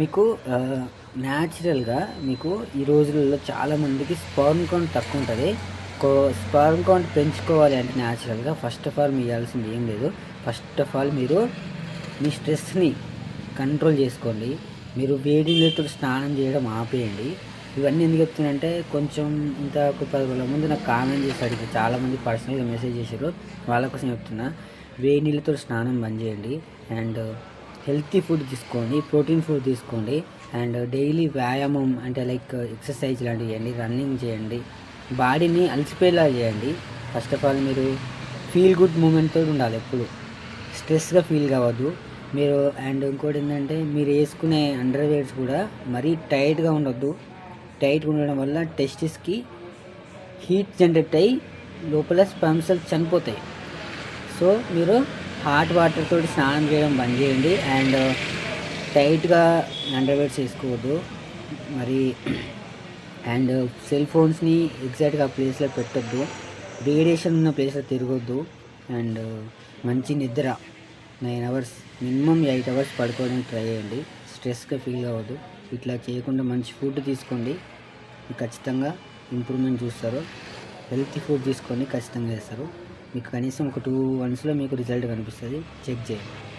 మీకు న్యాచురల్గా మీకు ఈ రోజులలో చాలామందికి స్పర్మ్ కౌంట్ తక్కువ ఉంటుంది కో స్పర్మ్ కౌంట్ పెంచుకోవాలి అంటే న్యాచురల్గా ఫస్ట్ ఆఫ్ ఆల్ మీరు చేయాల్సింది ఏం లేదు. ఫస్ట్ ఆఫ్ ఆల్ మీరు మీ స్ట్రెస్ని కంట్రోల్ చేసుకోండి. మీరు వేడి నీళ్ళతో స్నానం చేయడం ఆపేయండి. ఇవన్నీ ఎందుకు చెప్తున్నానంటే కొంచెం ఇంత ఒక పది రోజుల ముందు నాకు కామెంట్ చేసి అడిగి చాలామంది పర్సనల్గా మెసేజ్ చేశారు. వాళ్ళ కోసం చెప్తున్నా. వేడి నీళ్ళతో స్నానం బంద్ చేయండి. అండ్ హెల్తీ ఫుడ్ తీసుకోండి ప్రోటీన్ ఫుడ్ తీసుకోండి అండ్ డైలీ వ్యాయామం అంటే లైక్ ఎక్సర్సైజ్ లాంటివి చేయండి రన్నింగ్ చేయండి బాడీని అలసిపోయేలా చేయండి. ఫస్ట్ ఆఫ్ ఆల్ మీరు ఫీల్ గుడ్ మూమెంట్తో ఉండాలి ఎప్పుడు. స్ట్రెస్గా ఫీల్ కావద్దు. మీరు అండ్ ఇంకోటి ఏంటంటే మీరు వేసుకునే అండర్వేర్స్ కూడా మరీ టైట్గా ఉండొద్దు. టైట్గా ఉండడం వల్ల టెస్టిస్కి హీట్ జనరేట్ అయ్యి లోపల స్పమ్స్ చనిపోతాయి. సో మీరు హాట్ వాటర్ తోటి స్నానం చేయడం బంద్ చేయండి. అండ్ టైట్గా అండర్వేర్స్ వేసుకోవద్దు. మరి అండ్ సెల్ ఫోన్స్ని ఎగ్జాక్ట్గా ప్లేస్లో పెట్టొద్దు. రేడియేషన్ ఉన్న ప్లేస్లో తిరగొద్దు. అండ్ మంచి నిద్ర nine hours minimum eight hours పడుకోవడానికి ట్రై చేయండి. స్ట్రెస్గా ఫీల్ అవ్వద్దు ఇట్లా చేయకుండా మంచి ఫుడ్ తీసుకోండి. ఖచ్చితంగా ఇంప్రూవ్మెంట్ చూస్తారు. హెల్తీ ఫుడ్ తీసుకొని ఖచ్చితంగా చేస్తారు. మీకు కనీసం ఒక టూ వన్స్లో మీకు రిజల్ట్ కనిపిస్తుంది. చెక్ చేయండి.